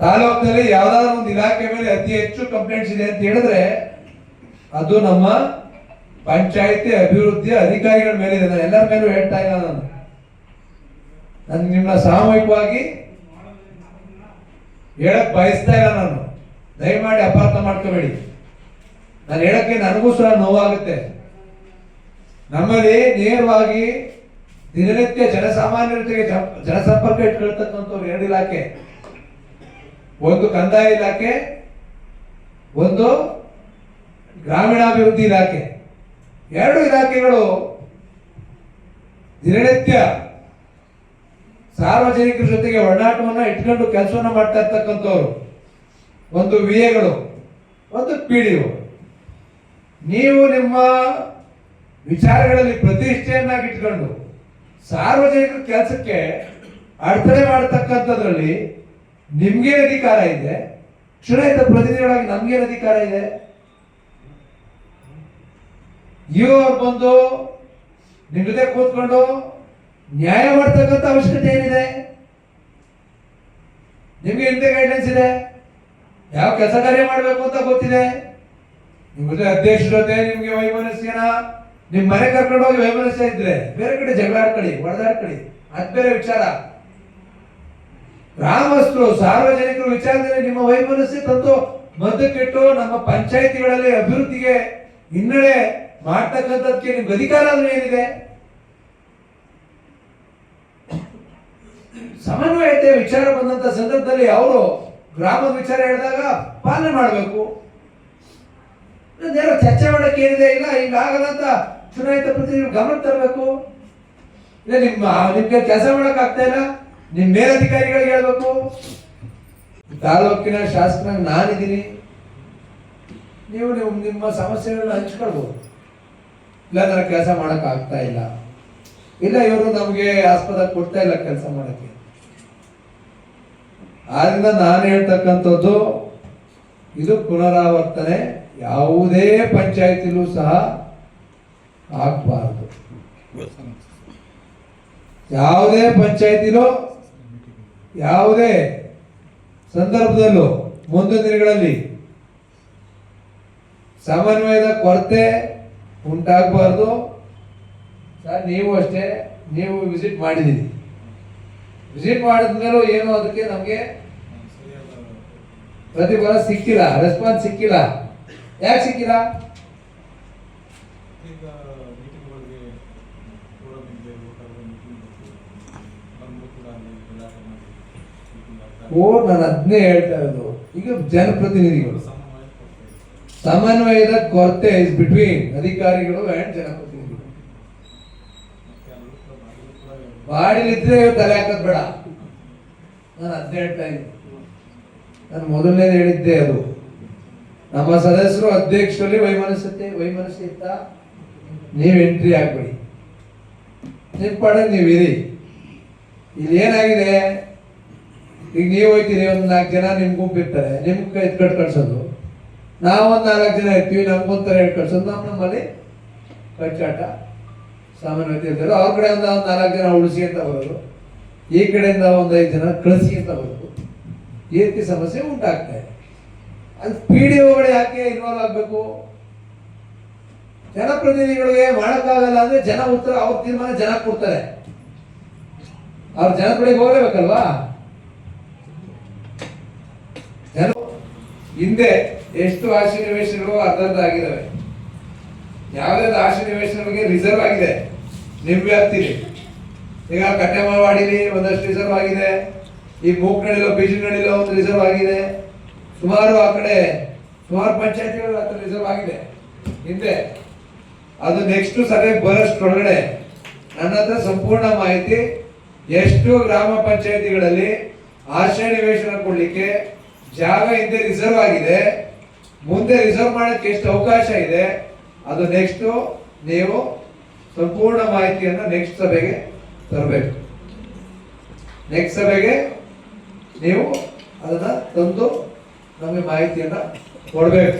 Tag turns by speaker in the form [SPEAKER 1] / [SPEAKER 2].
[SPEAKER 1] ತಾಲೂಕಿನಲ್ಲಿ ಯಾವ್ದಾದ್ರು ಒಂದು ಇಲಾಖೆ ಮೇಲೆ ಅತಿ ಹೆಚ್ಚು ಕಂಪ್ಲೇಂಟ್ಸ್ ಇದೆ ಅಂತ ಹೇಳಿದ್ರೆ ಅದು ನಮ್ಮ ಪಂಚಾಯತಿ ಅಭಿವೃದ್ಧಿ ಅಧಿಕಾರಿಗಳ ಮೇಲೆ ಇದೆ ನಾನು ಎಲ್ಲರ ಮೇಲೂ ಹೇಳ್ತಾ ಇಲ್ಲ ನಾನು. ನಾನು ನಿಮ್ಮ ಸಾಮೂಹಿಕವಾಗಿ ಹೇಳಕ್ ಬಯಸ್ತಾ ಇಲ್ಲ ನಾನು. ದಯಮಾಡಿ ಅಪಾರ್ಥ ಮಾಡ್ಕೋಬೇಡಿ. ನಾನು ಹೇಳಕ್ಕೆ ನನಗೂ ಸಹ ನೋವಾಗುತ್ತೆ. ನಮ್ಮಲ್ಲಿ ನೇರವಾಗಿ ದಿನನಿತ್ಯ ಜನಸಾಮಾನ್ಯರ ಜೊತೆಗೆ ಜನಸಂಪರ್ಕ ಇಟ್ಕೊಳ್ತಕ್ಕಂಥವ್ರು ಎರಡು ಇಲಾಖೆ. ಒಂದು ಕಂದಾಯ ಇಲಾಖೆ, ಒಂದು ಗ್ರಾಮೀಣಾಭಿವೃದ್ಧಿ ಇಲಾಖೆ. ಎರಡು ಇಲಾಖೆಗಳು ದಿನನಿತ್ಯ ಸಾರ್ವಜನಿಕರ ಜೊತೆಗೆ ಒಡನಾಟವನ್ನು ಇಟ್ಕೊಂಡು ಕೆಲಸವನ್ನು ಮಾಡ್ತಾ ಇರ್ತಕ್ಕಂಥವ್ರು. ಒಂದು ವಿ ಎಗಳು ಒಂದು ಪಿ ಡಿ ನೀವು ನಿಮ್ಮ ವಿಚಾರಗಳಲ್ಲಿ ಪ್ರತಿಷ್ಠೆಯನ್ನಾಗಿ ಇಟ್ಕೊಂಡು ಸಾರ್ವಜನಿಕರ ಕೆಲಸಕ್ಕೆ ಅಡೆತಡೆ ಮಾಡತಕ್ಕಂಥದ್ರಲ್ಲಿ ನಿಮ್ಗೇನು ಅಧಿಕಾರ ಇದೆ. ಚುನಾಯಿತ ಪ್ರತಿನಿಧಿಗಳಾಗಿ ನಮ್ಗೇನು ಅಧಿಕಾರ ಇದೆ. ಇವರು ಬಂದು ನಿಮ್ ಜೊತೆ ಕೂತ್ಕೊಂಡು ನ್ಯಾಯ ಮಾಡ್ತಕ್ಕಂಥ ಅವಶ್ಯಕತೆ ಏನಿದೆ? ನಿಮ್ಗೆ ಎಂತ ಗೈಡೆನ್ಸ್ ಇದೆ. ಯಾವ ಕೆಲಸ ಕಾರ್ಯ ಮಾಡಬೇಕು ಅಂತ ಗೊತ್ತಿದೆ. ನಿಮ್ ಜೊತೆ ಅಧ್ಯಕ್ಷರ ಜೊತೆ ನಿಮ್ಗೆ ವೈಮನಸ್ಸಿನ ನಿಮ್ ಮನೆ ಕರ್ಕೊಂಡು ಹೋಗಿ ವೈಮನಸ್ಯ ಇದ್ರೆ ಬೇರೆ ಕಡೆ ಜಗಳ ಆಡ್ಕೊಳ್ಳಿ ಹೊಡೆದಾಡ್ಕೊಳ್ಳಿ ಅದ್ ಬೇರೆ ವಿಚಾರ. ಗ್ರಾಮಸ್ಥರು, ಸಾರ್ವಜನಿಕರು ವಿಚಾರದಲ್ಲಿ ನಿಮ್ಮ ವೈಮನಸ್ಸೆ ತಂದು ಕೆಟ್ಟು ನಮ್ಮ ಪಂಚಾಯಿತಿಗಳಲ್ಲಿ ಅಭಿವೃದ್ಧಿಗೆ ಹಿನ್ನಡೆ ಮಾಡ್ತಕ್ಕಂಥದ್ದಕ್ಕೆ ನಿಮ್ಗೆ ಅಧಿಕಾರ ಅಂದ್ರೆ ಏನಿದೆ? ಸಮನ್ವಯತೆ ವಿಚಾರ ಬಂದಂತ ಸಂದರ್ಭದಲ್ಲಿ ಅವರು ಗ್ರಾಮದ ವಿಚಾರ ಹೇಳಿದಾಗ ಪಾಲನೆ ಮಾಡಬೇಕು. ಏನೋ ಚರ್ಚೆ ಮಾಡಕ್ಕೆ ಏನಿದೆ ಇಲ್ಲ, ಹಿಂಗಾಗದಂತ ಚುನಾಯಿತ ಪ್ರತಿನಿಧಿ ಗಮನ ತರಬೇಕು. ಇಲ್ಲ, ನಿಮ್ಮ, ನಿಮ್ಗೆ ಕೆಲಸ ಮಾಡಕ್ ಇಲ್ಲ. ನಿಮ್ ಮೇಲಧಿಕಾರಿಗಳಿಗೆ ಹೇಳ್ಬೇಕು? ತಾಲೂಕಿನ ಶಾಸಕ ನಾನಿದ್ದೀನಿ. ನೀವು ನೀವು ನಿಮ್ಮ ಸಮಸ್ಯೆಗಳನ್ನ ಹಂಚ್ಕೊಳ್ಬೋದು. ಇಲ್ಲ ಕೆಲಸ ಮಾಡಕ್ ಆಗ್ತಾ ಇಲ್ಲ. ಇಲ್ಲ, ಇವರು ನಮಗೆ ಆಸ್ಪದ ಕೊಡ್ತಾ ಇಲ್ಲ ಕೆಲಸ ಮಾಡಕ್ಕೆ. ಆದ್ರಿಂದ ನಾನು ಹೇಳ್ತಕ್ಕಂಥದ್ದು, ಇದು ಪುನರಾವರ್ತನೆ. ಯಾವುದೇ ಪಂಚಾಯತಿಲೂ ಸಹ ಆಗಬಾರದು. ಯಾವುದೇ ಪಂಚಾಯತಿಲೂ ಯಾವುದೇ ಸಂದರ್ಭದಲ್ಲೂ ಮುಂದಿನ ದಿನಗಳಲ್ಲಿ ಸಮನ್ವಯದ ಕೊರತೆ ಉಂಟಾಗಬಾರ್ದು. ಸರ್, ನೀವು ಅಷ್ಟೇ, ನೀವು ವಿಸಿಟ್ ಮಾಡಿದ್ದೀರಿ. ವಿಸಿಟ್ ಮಾಡಿದ್ಮೇಲೂ ಏನು ಅದಕ್ಕೆ ನಮಗೆ ಪ್ರತಿಫಲ ಸಿಕ್ಕಿಲ್ಲ ರೆಸ್ಪಾನ್ಸ್ ಸಿಕ್ಕಿಲ್ಲ. ಯಾಕೆ ಸಿಕ್ಕಿಲ್ಲ? ಓ ನಾನು ಅದನ್ನೇ ಹೇಳ್ತಾ ಇರೋದು. ಈಗ ಜನಪ್ರತಿನಿಧಿಗಳು.
[SPEAKER 2] ಸಮನ್ವಯ
[SPEAKER 1] ಸಮನ್ವಯದ ಕೊರತೆ ಇಸ್ ಬಿಟ್ವೀನ್ ಅಧಿಕಾರಿಗಳು ಅಂಡ್ ಜನಪ್ರತಿನಿಧಿಗಳು. ಬಾಡಿಲಿದ್ರೆ ತಲೆ ಹಾಕೋದು ಬೇಡ. ನಾನು ಅದನ್ನ ಹೇಳ್ತಾ ಇದ್ದೀನಿ. ನಾನು ಮೊದಲನೇದು ಹೇಳಿದ್ದೆ ಅದು. ನಮ್ಮ ಸದಸ್ಯರು ಅಧ್ಯಕ್ಷರಲ್ಲಿ ವೈಮನಸ್ಸತೆ ವೈಮನಸ್ಸಿತ್ತ ನೀವು ಎಂಟ್ರಿ ಆಗ್ಬೇಡಿ. ನಿಮ್ಮ ಪಾಡಿಗೆ ನೀವಿರಿ ಇಲ್ಲಿ ಏನಾಗಿದೆ ಈಗ ನೀವು ಹೋಗ್ತೀರಿ, ಒಂದು ನಾಲ್ಕು ಜನ ನಿಮ್ ಗುಂಪು ಇರ್ತಾರೆ ನಿಮ್ ಕಟ್ ಕಳ್ಸೋದು. ನಾವು ಒಂದು ನಾಲ್ಕು ಜನ ಇರ್ತೀವಿ ನಮ್ಗೊಂಥರ ಹೇಳಿ ಕಳ್ಸೋದು. ನಮ್ಮ ನಮ್ಮಲ್ಲಿ ಕಚ್ಚಾಟ ಸಾಮಾನ್ಯವಾಗಿ ಇರ್ತಾರೆ. ಅವ್ರ ಕಡೆಯಿಂದ ಒಂದು ನಾಲ್ಕು ಜನ ಉಳಿಸಿ ಅಂತ ಬರೋದು. ಈ ಕಡೆಯಿಂದ ಒಂದು ಐದು ಜನ ಕಳಿಸಿ ಅಂತ ಬರೋದು. ಈ ರೀತಿ ಸಮಸ್ಯೆ ಉಂಟಾಗ್ತಾ ಇದೆ. ಅದು ಪಿ ಡಿ ಒಗಳು ಯಾಕೆ ಇನ್ವಾಲ್ವ್ ಆಗಬೇಕು? ಜನಪ್ರತಿನಿಧಿಗಳಿಗೆ ಮಾಡೋಕ್ಕಾಗಲ್ಲ ಅಂದ್ರೆ ಜನ ಉತ್ತರ, ಅವ್ರ ತೀರ್ಮಾನ ಜನ ಕೊಡ್ತಾರೆ. ಅವ್ರ ಜನ ಹೋಗ್ಲೇಬೇಕಲ್ವಾ? ಜನ ಹಿಂದೆ ಎಷ್ಟು ಆಶಿ ನಿವೇಶನಗಳು ಅರ್ಧರ್ಧ ಆಗಿದ್ದಾವೆ ಯಾವ್ದಾದ್ರು ಆಶಿ ಬಗ್ಗೆ ರಿಸರ್ವ್ ಆಗಿದೆ? ನಿಮ್ ವ್ಯಾಪ್ತಿಲಿ. ಈಗ ಕಟ್ಟೆಮಾವಾಡಿಲಿ ಒಂದಷ್ಟು ರಿಸರ್ವ್ ಆಗಿದೆ. ಈ ಮೂಕ್ನಳ್ಳಿಲೋ, ಬೀಜನಳ್ಳಿಲೋ ಒಂದು ರಿಸರ್ವ್ ಆಗಿದೆ. ಸುಮಾರು ಆ ಕಡೆ, ಸುಮಾರು ಪಂಚಾಯತಿಗಳು ಹತ್ರ ರಿಸರ್ವ್ ಆಗಿದೆ. ಹಿಂದೆ, ಅದು ನೆಕ್ಸ್ಟ್ ಸಭೆ ಬರೋಷ್ಟೊಳಗಡೆ ನನ್ನ ಹತ್ರ ಸಂಪೂರ್ಣ ಮಾಹಿತಿ ಎಷ್ಟು ಗ್ರಾಮ ಪಂಚಾಯತಿಗಳಲ್ಲಿ ಆಶ್ರಯ ನಿವೇಶನ ಕೊಡಲಿಕ್ಕೆ ಜಾಗ ಹಿಂದೆ ರಿಸರ್ವ್ ಆಗಿದೆ, ಮುಂದೆ ರಿಸರ್ವ್ ಮಾಡಕ್ಕೆ ಎಷ್ಟು ಅವಕಾಶ ಇದೆ, ಅದು ನೆಕ್ಸ್ಟ್ ನೀವು ಸಂಪೂರ್ಣ ಮಾಹಿತಿಯನ್ನು ನೆಕ್ಸ್ಟ್ ಸಭೆಗೆ ತರಬೇಕು. ನೆಕ್ಸ್ಟ್ ಸಭೆಗೆ ನೀವು ಅದನ್ನು ತಂದು ನಮಗೆ ಮಾಹಿತಿಯನ್ನು ಕೊಡಬೇಕು.